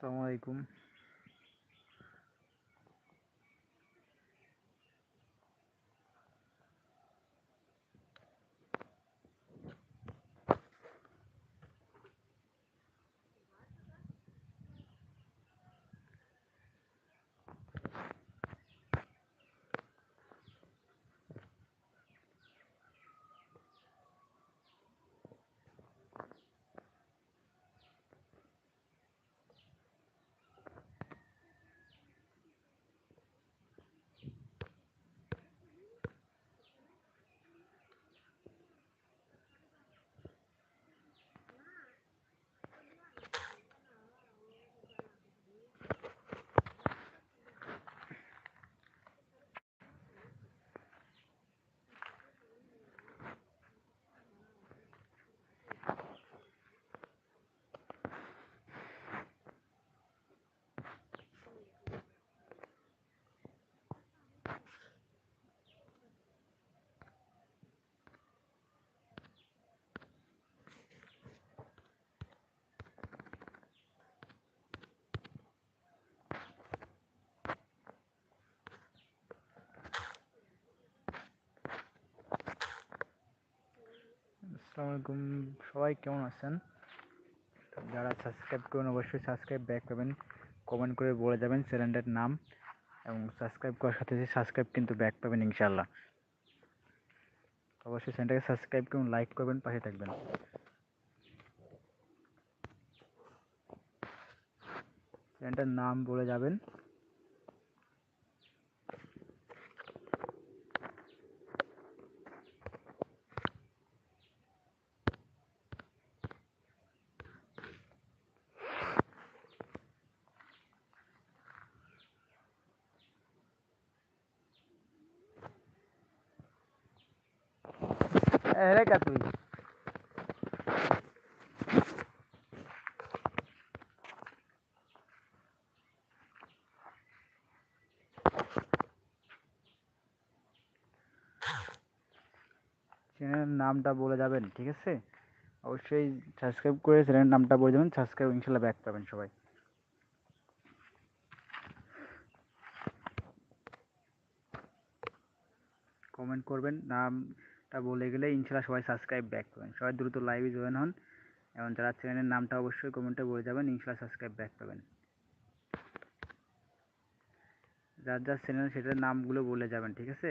আসসালামু আলাইকুম। আসসালামু আলাইকুম সবাই কেমন আছেন? যারা সাবস্ক্রাইব করুন, অবশ্যই সাবস্ক্রাইব ব্যাক করবেন কমেন্ট করে বলে যাবেন চ্যানেলটার নাম। এবং সাবস্ক্রাইব করার সাথে সাথে সাবস্ক্রাইব কিন্তু ব্যাক পাবেন ইনশাল্লাহ অবশ্যই চ্যানেলটাকে সাবস্ক্রাইব করুন লাইক করবেন, পাশে থাকবেন। চ্যানেলটার নাম বলে যাবেন। রেখা তুই চ্যানেলের নামটা বলে যাবেন, ঠিক আছে? অবশ্যই সাবস্ক্রাইব করে চ্যানেলের নামটা বলে যাবেন সাবস্ক্রাইব ইনশাল্লাহ ব্যাক পাবেন সবাই। কমেন্ট করবেন নামটা বলে গেলে ইনশাল্লাহ সবাই সাবস্ক্রাইব ব্যাক করবেন। সবাই দ্রুত লাইভে জয়েন হন এবং যারা চ্যানেলের নামটা অবশ্যই কমেন্টে বলে যাবেন, ইনশাল্লাহ সাবস্ক্রাইব ব্যাক পাবেন। যার যার চ্যানেল সেটার নামগুলো বলে যাবেন, ঠিক আছে?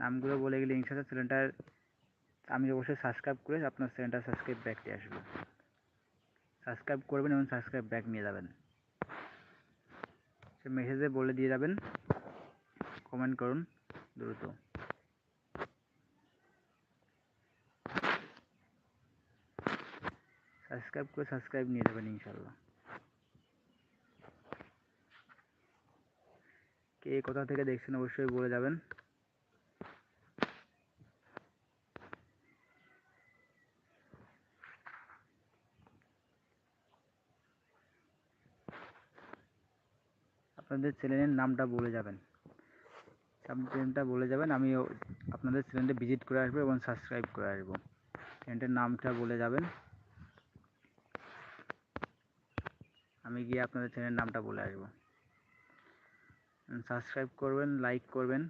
নামগুলো বলে গেলে ইনশাল্লাহ চ্যানেলটার আমি অবশ্যই সাবস্ক্রাইব করে আপনার চ্যানেলটা সাবস্ক্রাইব ব্যাক দিয়ে আসব। সাবস্ক্রাইব করবেন এবং সাবস্ক্রাইব ব্যাক নিয়ে যাবেন। সে মেসেজে বলে দিয়ে যাবেন। কমেন্ট করুন দ্রুত। সাবস্ক্রাইব করে সাবস্ক্রাইব নিয়ে যাবেন ইনশাল্লাহ কে কোথা থেকে দেখছেন অবশ্যই বলে যাবেন। আপনাদের চ্যানেলের নামটা বলে যাবেন। চ্যানেলটা বলে যাবেন আমি আপনাদের চ্যানেলটা ভিজিট করে আসব এবং সাবস্ক্রাইব করে আসব। চ্যানেলটার নামটা বলে যাবেন। আমি গিয়ে আপনাদের চ্যানেলের নামটা বলে আসব। সাবস্ক্রাইব করবেন, লাইক করবেন।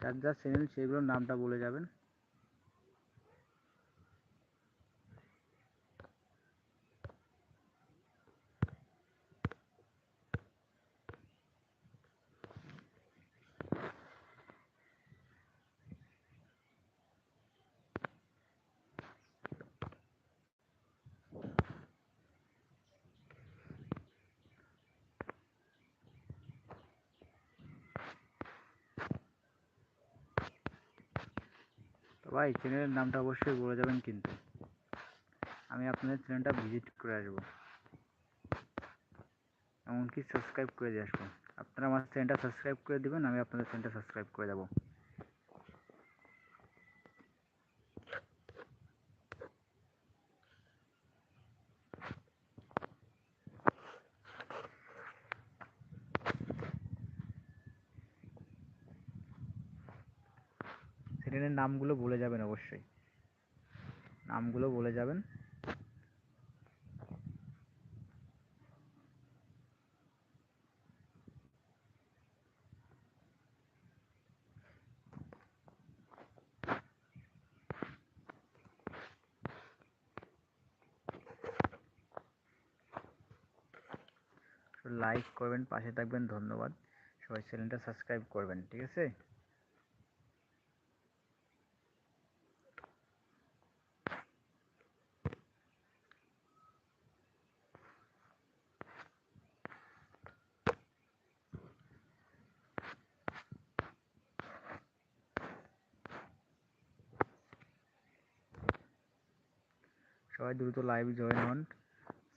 যার যার চ্যানেল সেগুলোর নামটা বলে যাবেন তো ভাই চ্যানেলের নামটা অবশ্যই বলে যাবেন কিন্তু। আমি আপনাদের চ্যানেলটা ভিজিট করে আসব। এমনকি সাবস্ক্রাইব করে দিয়ে আসব। আপনারা আমার চ্যানেলটা সাবস্ক্রাইব করে দেবেন, আমি আপনাদের চ্যানেলটা সাবস্ক্রাইব করে দেবো। নামগুলো বলে যাবেন অবশ্যই। নামগুলো বলে যাবেন। লাইক করবেন, পাশে থাকবেন, ধন্যবাদ। সবাই চ্যানেলটা সাবস্ক্রাইব করবেন, ঠিক আছে? সবাই দ্রুত লাইভ জয়েন হন।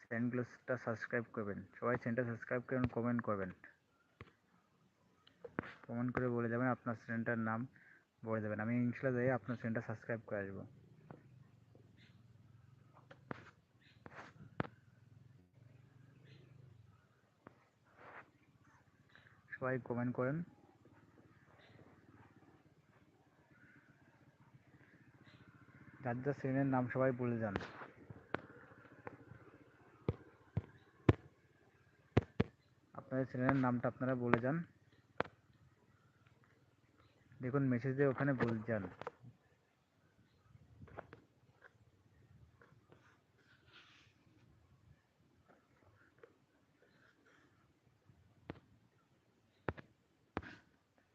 চ্যানেলটা সাবস্ক্রাইব করবেন। সবাই চ্যানেলটা সাবস্ক্রাইব করবেন কমেন্ট করবেন। কমেন্ট করে বলে যাবেন আপনার চ্যানেলটার নাম বলে দেবেন। আমি ইনশাল্লাহ যাই আপনার চ্যানেলটা সাবস্ক্রাইব করে আসব। সবাই কমেন্ট করেন। যার যার চ্যানেলের নাম সবাই বলে যান। আপনাদের চ্যানেলের নামটা আপনারা বলে যান। দেখুন মেসেজে ওখানে বলে যান।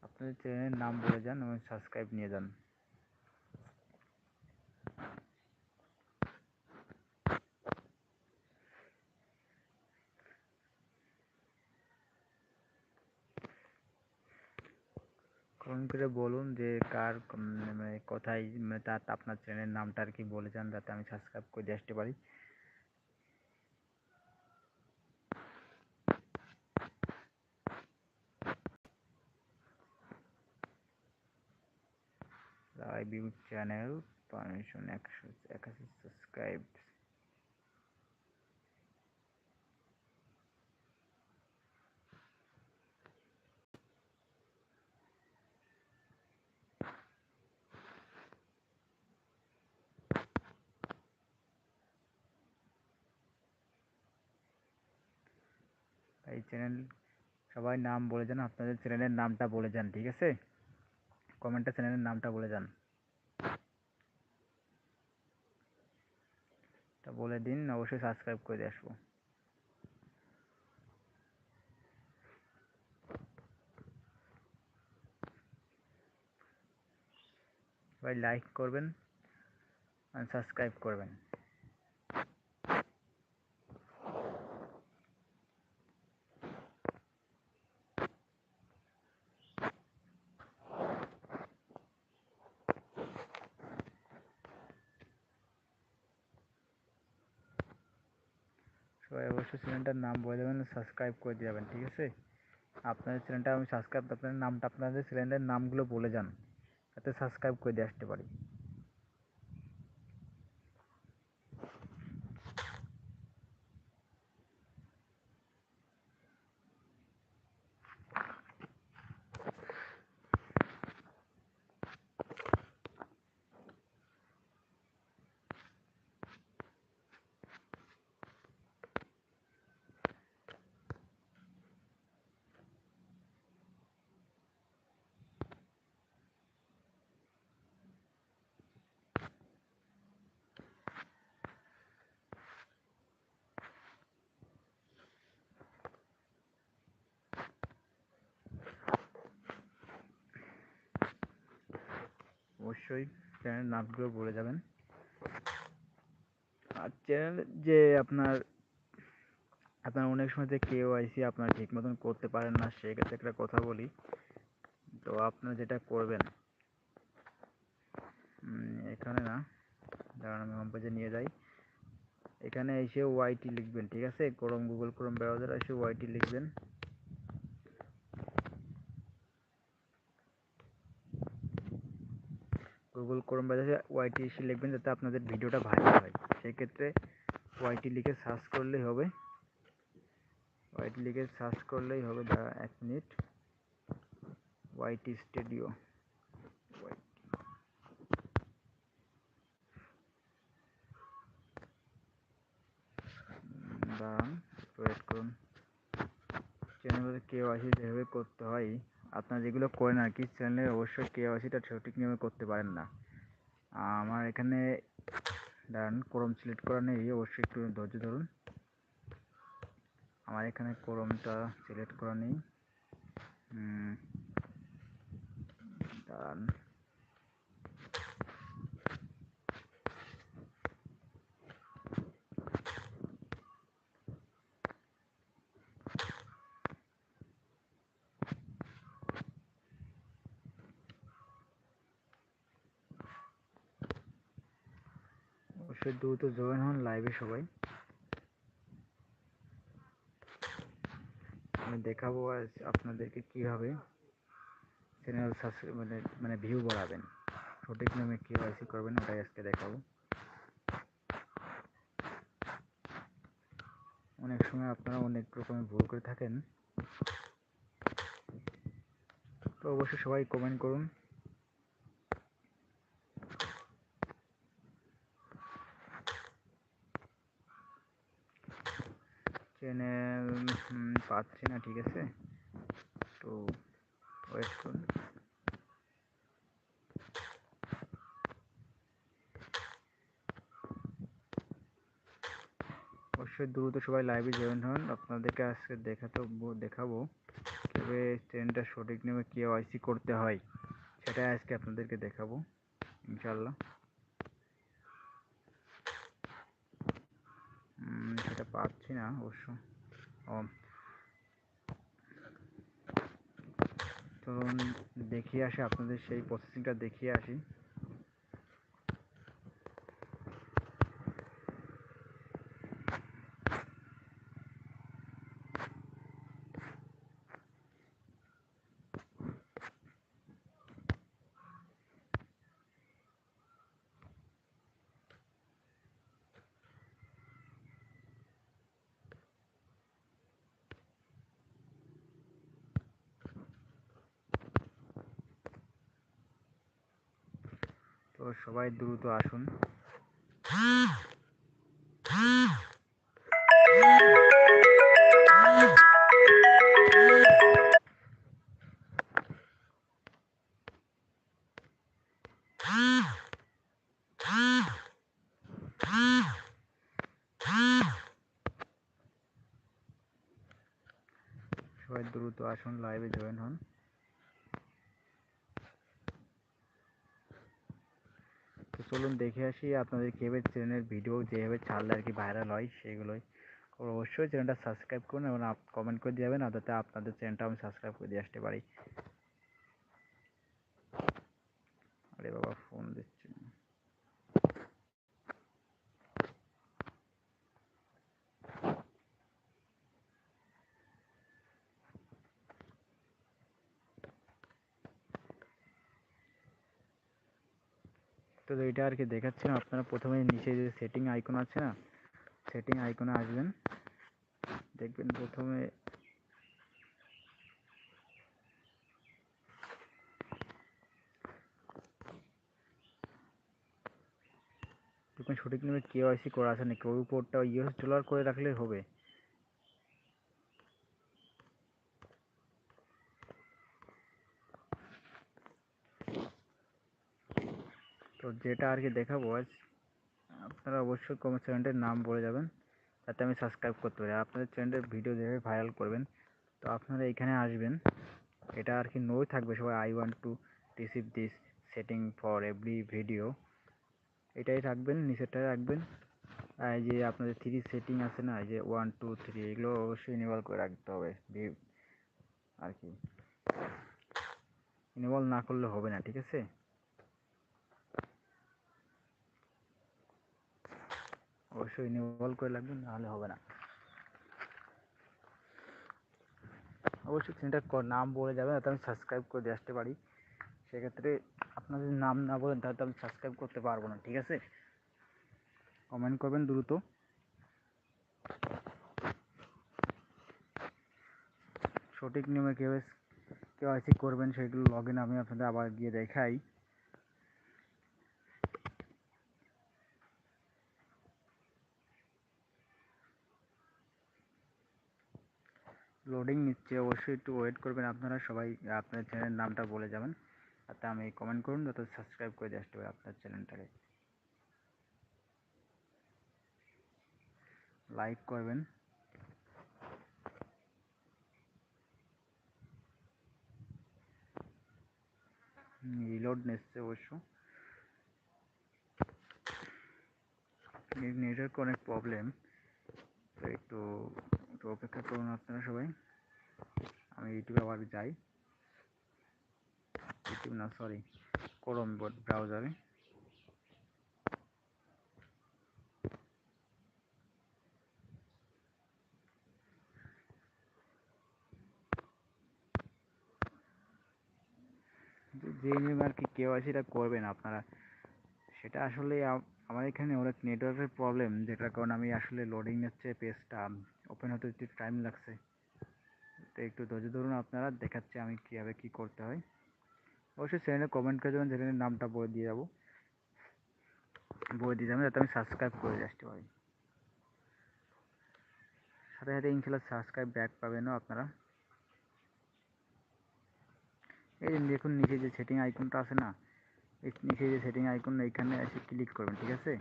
আপনাদের চ্যানেলের নাম বলে যান এবং সাবস্ক্রাইব নিয়ে যান। করে বলুন যে কার মানে কোথায় মানে তার, আপনার চ্যানেলের নামটা আর কি বলে যান যাতে আমি সাবস্ক্রাইব করে আসতে পারি। লাইভ ইউ চ্যানেল পারমিশন একশো একাশি সাবস্ক্রাইব চ্যানেল সবাই নাম বলে যান, আপনাদের চ্যানেলের নামটা বলে যান, ঠিক আছে? কমেন্টে চ্যানেলের নামটা বলে যান। তা বলে দিন, অবশ্যই সাবস্ক্রাইব করে আসব। সবাই লাইক করবেন আর সাবস্ক্রাইব করবেন সবাই অবশ্যই চ্যানেলটার নাম বলে দেবেন সাবস্ক্রাইব করে দিয়ে যাবেন, ঠিক আছে? আপনাদের চ্যানেলটা আমি সাবস্ক্রাইব আপনার নামটা, আপনাদের চ্যানেলের নামগুলো বলে যান, যাতে সাবস্ক্রাইব করে দিয়ে আসতে পারি। অবশ্যই চ্যানেলের নামগুলো বলে যাবেন। আর চ্যানেল যে আপনার আপনার অনেক সময় যে কেওআইসি আপনার ঠিক মতন করতে পারেন না সেক্ষেত্রে একটা কথা বলি। তো আপনারা যেটা করবেন এখানে না, দাঁড়ান আমি হোম পেজে নিয়ে যাই। এখানে এসে ওয়াইটি লিখবেন, ঠিক আছে? ক্রোম গুগল ক্রোম ব্রাউজার এসে ওয়াইটি লিখবেন। গুগল ক্রোম ব্রাউজারে ওয়াইটি এসে লিখবেন যাতে আপনাদের ভিডিওটা ভালো হয়। সেক্ষেত্রে ওয়াইটি লিখে সার্চ করলেই হবে। ওয়াইটি লিখে সার্চ করলেই হবে। দাঁড়া এক মিনিট ওয়াইটি স্টুডিও দাঁড়ান ওয়েট করুন। চ্যানেলের কেওয়াইসি যেভাবে করতে হয়, আপনারা যেগুলো করেন আর কি চ্যানেলে অবশ্যই কেওয়াইসিটা সঠিক নিয়মে করতে পারেন না। আমার এখানে দাঁড়ান, ক্রোম সিলেক্ট করা নেই, অবশ্যই একটু ধৈর্য ধরুন। আমার এখানে ক্রোমটা সিলেক্ট করা নেই। দাঁড়ান। অবশ্যই দ্রুত জয়েন হন লাইভে সবাই। আমি দেখাবো আজ আপনাদেরকে কীভাবে চ্যানেল সাবস্ক্রাইব মানে মানে ভিউ বাড়াবেন। সঠিক নিয়মে কেওয়াইসি করবেন, ওটাই আজকে দেখাবো। অনেক সময় আপনারা অনেক রকমের ভুল করে থাকেন। তো অবশ্যই সবাই কমেন্ট করুন। চ্যানেল পাচ্ছি না, ঠিক আছে? তো ওয়েট করুন। অবশ্যই দ্রুত সবাই লাইভে জয়েন হন। আপনাদেরকে আজকে দেখাতে দেখাবো কীভাবে চ্যানেলটা সঠিক নিয়মে কেওয়াইসি করতে হয়। সেটাই আজকে আপনাদেরকে দেখাবো ইনশাল্লাহ সেটা পাচ্ছি না অবশ্য। চলুন দেখিয়ে আসি আপনাদের সেই প্রসেসিংটা দেখিয়ে আসি। তো সবাই দ্রুত আসুন। সবাই দ্রুত আসুন লাইভে জয়েন হন তো চলুন দেখে আসি আপনাদের কীভাবে চ্যানেলের ভিডিও যেভাবে ছাড়লে আর কি ভাইরাল হয় সেগুলোই। অবশ্যই চ্যানেলটা সাবস্ক্রাইব করুন এবং কমেন্ট করে যাবেন যাতে আপনাদের চ্যানেলটা আমি সাবস্ক্রাইব করে দিয়ে আসতে পারি। আরে বাবা ফোন দিচ্ছি তো এটা আর কি দেখাচ্ছি না আপনারা প্রথমে নিচে যে সেটিং আইকন আছে না সেটিং আইকনে আসবেন। দেখবেন প্রথমে সঠিক নামে কেওয়াইসি করা আছে নাকি? ওই উপরটা ইউএস ডলার করে রাখলে হবে। তো যেটা আর কি দেখাবো আজ, আপনারা অবশ্যই কমেন্ট চ্যানেলটির নাম বলে যাবেন যাতে আমি সাবস্ক্রাইব করতে পারি। আপনাদের চ্যানেলের ভিডিও যেভাবে ভাইরাল করবেন, তো আপনারা এখানে আসবেন, এটা আর কি নোই থাকবে সবাই I want to receive this setting for every video এটাই রাখবেন, নিচেরটাই রাখবেন। এই যে আপনাদের থ্রি সেটিং আছে না, এই যে ওয়ান টু থ্রি এগুলো অবশ্যই ইনেবল করে রাখতে হবে। আর কি ইনেবল না করলে হবে না, ঠিক আছে? অবশ্যই ইনেবল করে লাগবেন নাহলে হবে না। অবশ্যই চ্যানেলটার নাম বলে যাবেন যাতে আমি সাবস্ক্রাইব করে দিয়ে আসতে পারি। সেক্ষেত্রে আপনার যদি নাম না বলেন, তাহলে তো আমি সাবস্ক্রাইব করতে পারব না, ঠিক আছে? কমেন্ট করবেন দ্রুত। সঠিক নিয়মে কীভাবে কেওয়াইসি করবেন, সেগুলো লগ ইন আমি আপনাদের আবার গিয়ে দেখাই। লোডিং নিচ্ছে, অবশ্যই একটু ওয়েট করবেন আপনারা সবাই, আপনার চ্যানেলের নামটা বলে যাবেন। আর তা আমি কমেন্ট করুন যাতে সাবস্ক্রাইব করে দিয়ে আসতে পারে আপনার চ্যানেলটাকে লাইক করবেন। রিলোড নিচ্ছে অবশ্য। নেটওয়ার্ক অনেক প্রবলেম তো একটু একটু অপেক্ষা করুন আপনারা সবাই। আমি ইউটিউবে আবার যাই। ইউটিউব না সরি করম ব্রাউজারে যে নিয়ম আর কি কেওয়াইসিটা করবেন আপনারা। সেটা আসলে আমার এখানে অনেক নেটওয়ার্কের প্রবলেম যেটার কারণে আমি আসলে লোডিং নিচ্ছে পেজটা ওপেন হতে একটু টাইম লাগছে। তো একটু ধৈর্য ধরুন আপনারা, দেখাচ্ছি আমি কীভাবে কী করতে হয়। অবশ্যই চ্যানেলে কমেন্ট করে দেবেন চ্যানেলের নামটা বলে দিয়ে যাব। বলে দিয়ে যাবেন, যাতে আমি সাবস্ক্রাইব করে আসতে পারি। সাথে সাথে ইনশাল্লাহ সাবস্ক্রাইব ব্যাক পাবেনও আপনারা। এই দেখুন, নিচে যে সেটিং আইকনটা আছে না, এই নিচে যে সেটিং আইকন এখানে এসে ক্লিক করবেন, ঠিক আছে?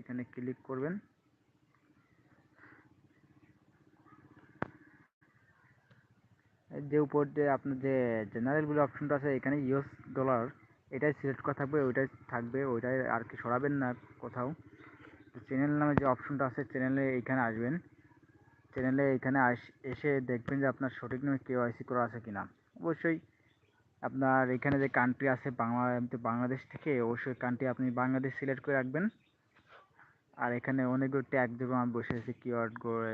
এখানে ক্লিক করবেন। যে উপর যে আপনার যে জেনারেল বলে অপশনটা আছে, এখানে ইউএস ডলার এটাই সিলেক্ট করা থাকবে, ওইটাই থাকবে, ওইটাই আর কি সরাবেন না কোথাও। চ্যানেল নামে যে অপশনটা আছে চ্যানেলে এইখানে আসবেন। চ্যানেলে এখানে এসে দেখবেন যে আপনার সঠিক নামে কেওয়াইসি করা আছে কিনা। অবশ্যই আপনার এখানে যে কান্ট্রি আছে, বাংলা বাংলাদেশ থেকে অবশ্যই কান্ট্রি আপনি বাংলাদেশ সিলেক্ট করে রাখবেন। আর এখানে অনেকগুলো ট্যাগ দেবো, আমি বসে আছি কিওয়ার্ড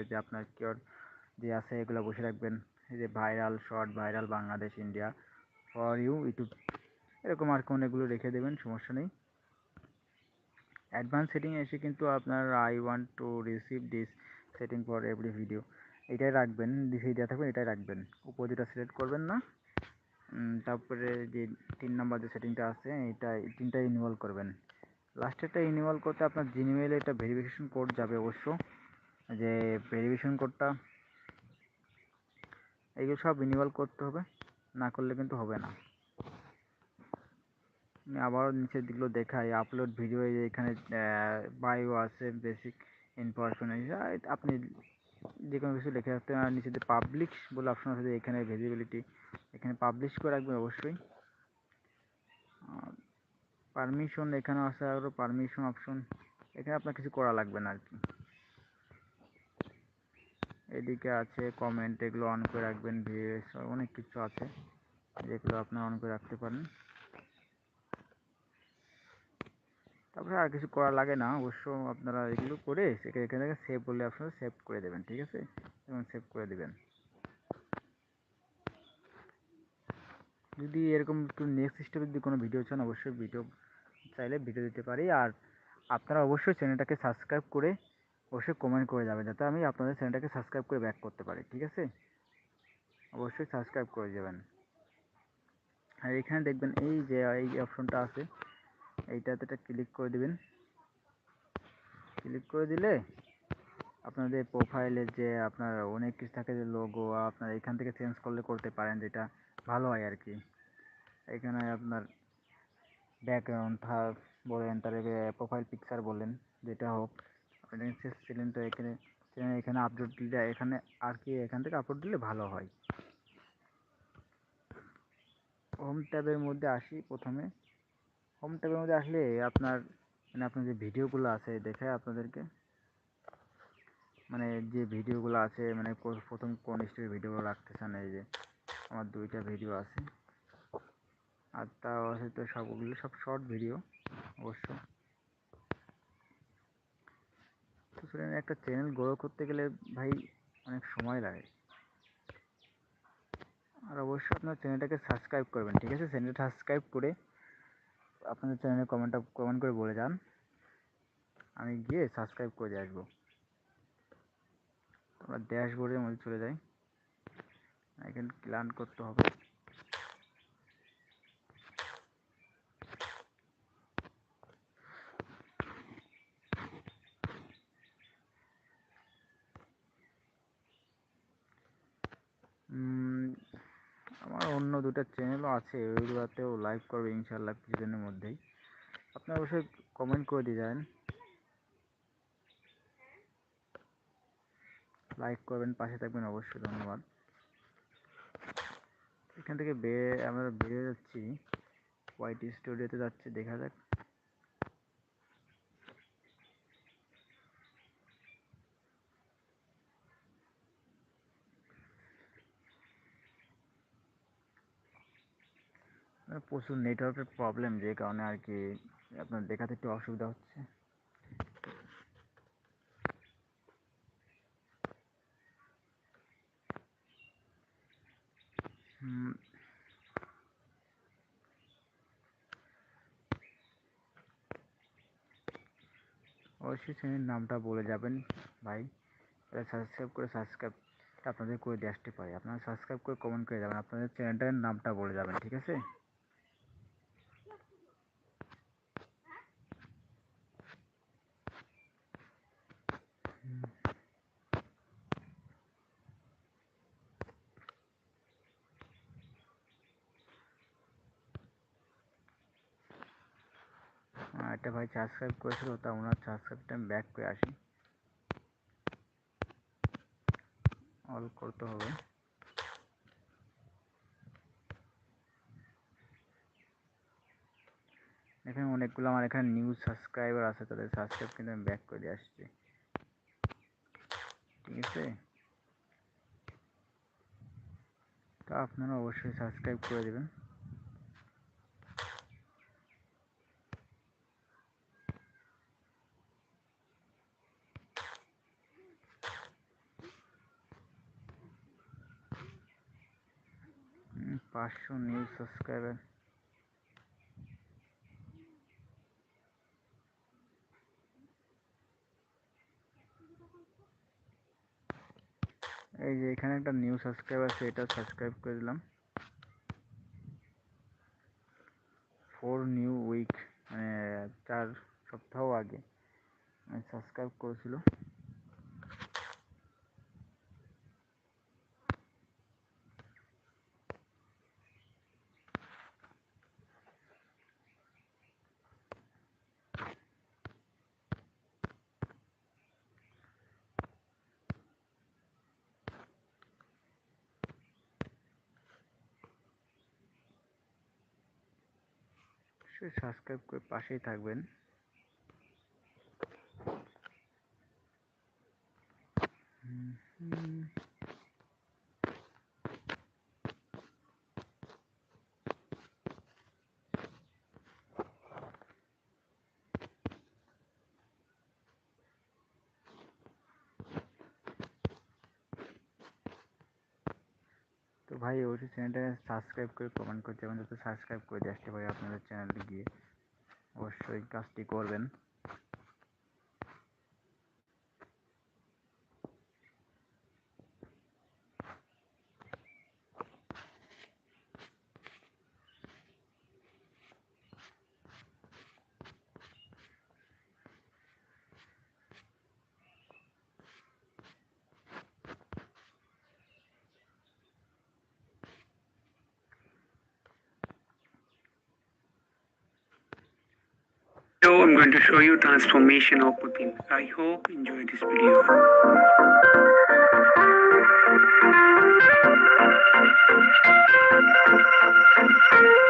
যে আপনার কিওয়ার্ড যে আছে, এগুলো বসে রাখবেন। এই যে viral short viral Bangladesh India for you YouTube এরকম আর কি অনেকগুলো রেখে দেবেন, সমস্যা নেই। অ্যাডভান্স সেটিং এসে কিন্তু আপনার I want to receive this setting for every video এটাই রাখবেন ডিসি দেওয়া থাকবেন এটাই রাখবেন। উপর সিলেক্ট করবেন না তারপরে যে তিন নম্বর যে সেটিংটা আছে, এটা তিনটা ইনভলভ করবেন। লাস্টেরটা ইনভলভ করতে আপনার জিমেলে এটা ভেরিফিকেশন কোড যাবে অবশ্য, যে ভেরিফিকেশন কোডটা এইগুলো সব ইনভলভ করতে হবে, না করলে কিন্তু হবে না। আমি আবারও নিচের দিকগুলো দেখাই আপলোড ভিডিও এখানে বায়ো আছে বেসিক ইনফরমেশন আপনি যে কোনো কিছু লিখে রাখতে নিচে যে পাবলিশ বলে অপশন আছে, এখানে ভিজিবিলিটি এখানে পাবলিশ করে রাখবেন অবশ্যই। পারমিশন এখানে আছে আরও পারমিশন অপশন এখানে আপনার কিছু করা লাগবে না আর কি। এদিকে আছে কমেন্ট এগুলো অন করে রাখবেন ভিএস অনেক কিছু আছে যেগুলো আপনার অন করে রাখতে পারেন। তারপরে আর কিছু করা লাগে না, অবশ্য আপনারা এগুলো করে এখানে থেকে সেভ বলে আপনারা সেভ করে দেবেন, ঠিক আছে? এবং সেভ করে দেবেন। যদি এরকম একটু নেক্সট স্টেপে যদি কোনো ভিডিও চান, অবশ্যই ভিডিও চাইলে ভিডিও দিতে পারি। আর আপনারা অবশ্যই চ্যানেলটাকে সাবস্ক্রাইব করে অবশ্যই কমেন্ট করে যাবেন যাতে আমি আপনাদের চ্যানেলটাকে সাবস্ক্রাইব করে ব্যাক করতে পারি, ঠিক আছে? অবশ্যই সাবস্ক্রাইব করে যাবেন। আর এখানে দেখবেন এই যে, এই অপশনটা আছে, এইটাতে ক্লিক করে দেবেন। ক্লিক করে দিলে আপনাদের প্রোফাইলের যে আপনার অনেক কিছু থাকে, যে লোগো আপনার এখান থেকে চেঞ্জ করলে করতে পারেন, যেটা ভালো হয় আর কি এখানে আপনার ব্যাকগ্রাউন্ড বলেন তারপরে প্রোফাইল পিকচার বলেন, যেটা হোক। ছিলেন তো এখানে এখানে আপলোড দিলে, এখানে আর কি এখান থেকে আপলোড দিলে ভালো হয়। হোম ট্যাবের মধ্যে আসি প্রথমে। হোম ট্যাবের মধ্যে আসলে আপনার মানে আপনার যে ভিডিওগুলো আছে দেখে আপনাদেরকে। মানে যে ভিডিওগুলো আছে মানে প্রথম কোন স্টেপের ভিডিওগুলো রাখতে চান এই যে আমার দুইটা ভিডিও আছে। আর তাও আছে তো সবগুলো, সব শর্ট ভিডিও অবশ্য। সেখানে একটা চ্যানেল গ্রো করতে গেলে ভাই অনেক সময় লাগে। আর অবশ্যই আপনার চ্যানেলটাকে সাবস্ক্রাইব করবেন, ঠিক আছে? চ্যানেলটা সাবস্ক্রাইব করে আপনাদের চ্যানেলে কমেন্টটা কমেন্ট করে বলে যান। আমি গিয়ে সাবস্ক্রাইব করে দিয়ে আসব। আমরা ড্যাশবোর্ডের মধ্যে চলে যাই। এখানে ক্লান করতে হবে। আছে ওইগুলোতেও লাইভ করবে ইনশাল্লাহ কিছুদিনের মধ্যেই। আপনি অবশ্যই কমেন্ট করে দিয়ে যান লাইক করবেন, পাশে থাকবেন, অবশ্যই ধন্যবাদ। এখান থেকে বে আমরা বেরিয়ে যাচ্ছি। ওয়াইটি স্টুডিওতে যাচ্ছি, দেখা যাক। প্রচুর নেটওয়ার্কের প্রবলেম যে কারণে আর কি আপনার দেখাতে একটু অসুবিধা হচ্ছে। অবশ্যই চ্যানেলের নামটা বলে যাবেন ভাই। সাবস্ক্রাইব করে সাবস্ক্রাইব আপনাদের করে দিয়ে আসতে পারি। আপনারা সাবস্ক্রাইব করে কমেন্ট করে যাবেন। আপনাদের চ্যানেলটার নামটা বলে যাবেন, ঠিক আছে? একটা ভাই সাবস্ক্রাইব করেছিল, তা ওনার সাবস্ক্রাইবটা আমি ব্যাক করে আসি। অল করতে হবে। এখানে অনেকগুলো আমার এখানে নিউ সাবস্ক্রাইবার আছে, তাদের সাবস্ক্রাইব কিন্তু আমি ব্যাক করে আসছি। ঠিক আছে? তা আপনারা অবশ্যই সাবস্ক্রাইব করে দেবেন। পাঁচশো নিউ সাবস্ক্রাইবার এই যে এখানে একটা নিউ সাবস্ক্রাইব আছে, এটা সাবস্ক্রাইব করে দিলাম। ফোর নিউ উইক মানে চার সপ্তাহ আগে সাবস্ক্রাইব করেছিল। অবশ্যই সাবস্ক্রাইব করে পাশেই থাকবেন। তো ভাই, ওই চ্যানেলটা সাবস্ক্রাইব করে কমেন্ট করতে যাবেন, যাতে সাবস্ক্রাইব করে দিয়ে আসতে পারি আপনাদের চ্যানেলে গিয়ে। অবশ্যই কাজটি করবেন। So I'm going to show you transformation of Putin. I hope you enjoy this video.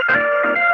Thank you.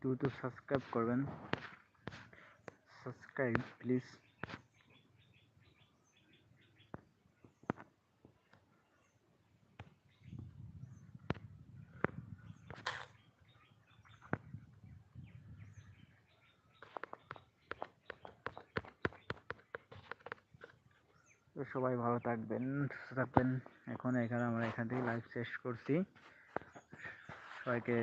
দ্রুত সাবস্ক্রাইব করবেন। সাবস্ক্রাইব প্লিজ তো সবাই ভালো থাকবেন, সুস্থ থাকবেন। এখন এখানে আমরা এখান থেকে লাইভ শেষ করছি। সবাইকে